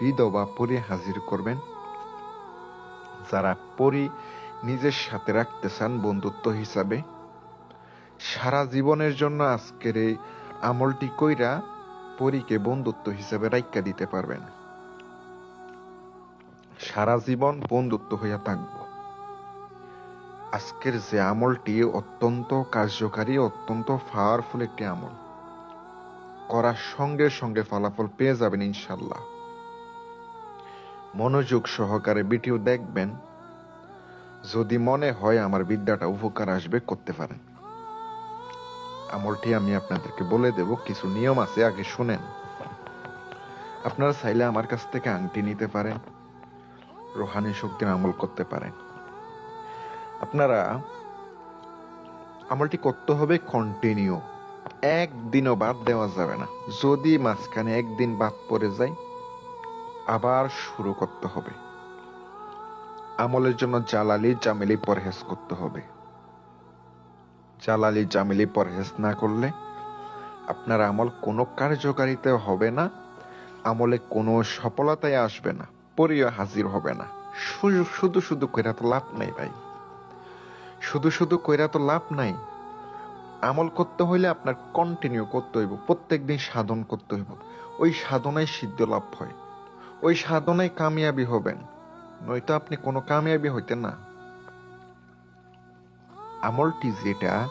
বিধবা পরি হাজির করবেন। যারা পরি নিজের সাথে রাখতে চান বন্ধুত্ব হিসাবে, সারা জীবনের জন্য আজকের এই আমলটি কইরা পরীকে বন্ধুত্ব হিসাবে রাইকা দিতে পারবেন। সারা জীবন বন্ধুত্ব হইয়া থাকব। আজকের যে আমলটি অত্যন্ত কার্যকারী, অত্যন্ত পাওয়ারফুল একটি আমল। করার সঙ্গে সঙ্গে ফলাফল পেয়ে যাবেন ইনশাল্লাহ মনোযোগ সহকারে ভিডিও দেখবেন, যদি মনে হয় আমার বিদ্যাটা উপকার আসবে, করতে পারেন। আমলটি আমি আপনাদেরকে বলে দেব, কিছু নিয়ম আছে, আগে শুনেন। আপনারা চাইলে আমার কাছ থেকে আংটি নিতে পারেন, রোহানি শক্তির আমল করতে পারেন। আপনারা আমলটি করতে হবে কন্টিনিউ একদিনও বাদ দেওয়া যাবে না। যদি মাঝখানে একদিন বাদ পড়ে যায় আবার শুরু করতে হবে। আমলের জন্য জালালি জামিলি পরহেজ করতে হবে। জালালি জামিলি পরহেজ না করলে আপনার আমল কোনো কার্যকারিতা হবে না, আমলে কোনো সফলতায় আসবে না, পরিও হাজির হবে না। শুধু শুধু কইরা তো লাভ নাই ভাই। শুধু শুধু কইরা তো লাভ নাই। আমল করতে হইলে আপনার কন্টিনিউ করতে হইব প্রত্যেক দিন সাধন করতে হইব। ওই সাধনায় সিদ্ধ লাভ হয়। ওই সাধনায় কামিয়াবি হবেন, নয়তো আপনি কোনো কামিয়াবি হইতেন না। আমলটি যেটা,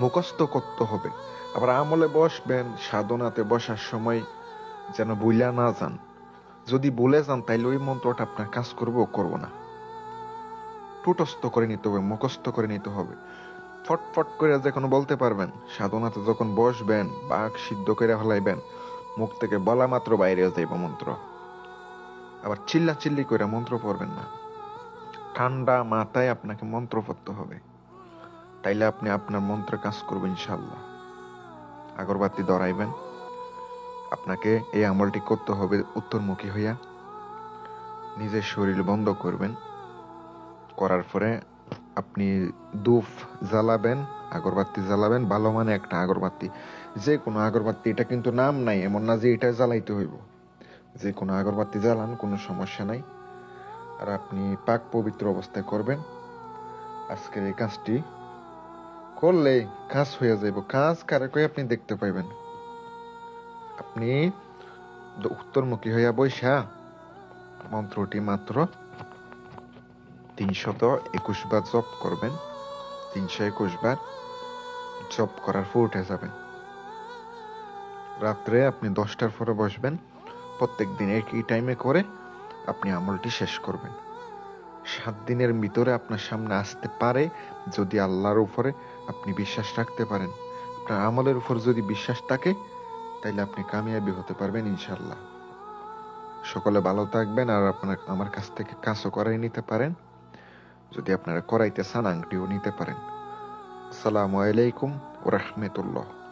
মুখস্থ করতে হবে। আবার আমলে বসবেন, সাধনাতে বসার সময় যেন বুইলা না যান। যদি বলে যান, তাইলে ওই মন্ত্রটা আপনার কাজ করব করব না। টুটস্থ করে নিতে হবে, মুখস্থ করে নিতে হবে। ফটফট করে যখন বলতে পারবেন, সাধনাতে যখন বসবেন বাঘ সিদ্ধ করে হলাইবেন মুখ থেকে বলা মাত্র বাইরে যাইব মন্ত্র। আবার চিল্লা চিল্লি করে মন্ত্র পড়বেন না। ঠান্ডা মাথায় আপনাকে মন্ত্র পড়তে হবে। তাইলে আপনি আপনার মন্ত্র কাজ করবেন ইনশাল্লাহ আগরবাতি ধরাইবেন। আপনাকে এই আমলটি করতে হবে উত্তরমুখী হইয়া। নিজের শরীর বন্ধ করবেন। করার পরে আপনি দুফ জ্বালাবেন, আগরবাতি জ্বালাবেন, ভালো মানে একটা আগরবাতি। যে কোনো আগরবাতি, এটা কিন্তু নাম নাই, এমন না যে এটা জ্বালাইতে হইব। যে কোনো আগরবাতি জ্বালান, কোনো সমস্যা নাই। আর আপনি পাক পবিত্র অবস্থায় করবেন। আজকের এই কাজটি করলে কাজ হয়ে যাইব। কাজ কারে কই আপনি দেখতে পাইবেন? আপনি উত্তরমুখী হইয়া বৈশা মন্ত্রটি মাত্র তিনশত একুশ বার জপ করবেন। তিনশো একুশ বার জপ করার পর উঠে যাবেন। রাত্রে আপনি দশটার পরে বসবেন। প্রত্যেক দিন একই টাইমে করে আপনি আমলটি শেষ করবেন। সাত দিনের ভিতরে আপনার সামনে আসতে পারে যদি আল্লাহর উপরে আপনি বিশ্বাস রাখতে পারেন। আপনার আমলের উপর যদি বিশ্বাস থাকে, তাইলে আপনি কামিয়াবি হতে পারবেন ইনশাল্লাহ সকলে ভালো থাকবেন আর আপনার, আমার কাছ থেকে কাজও করাই নিতে পারেন। যদি আপনারা করাইতে চান, আংটিও নিতে পারেন। আসসালামু আলাইকুম ও রহমতুল্লাহ।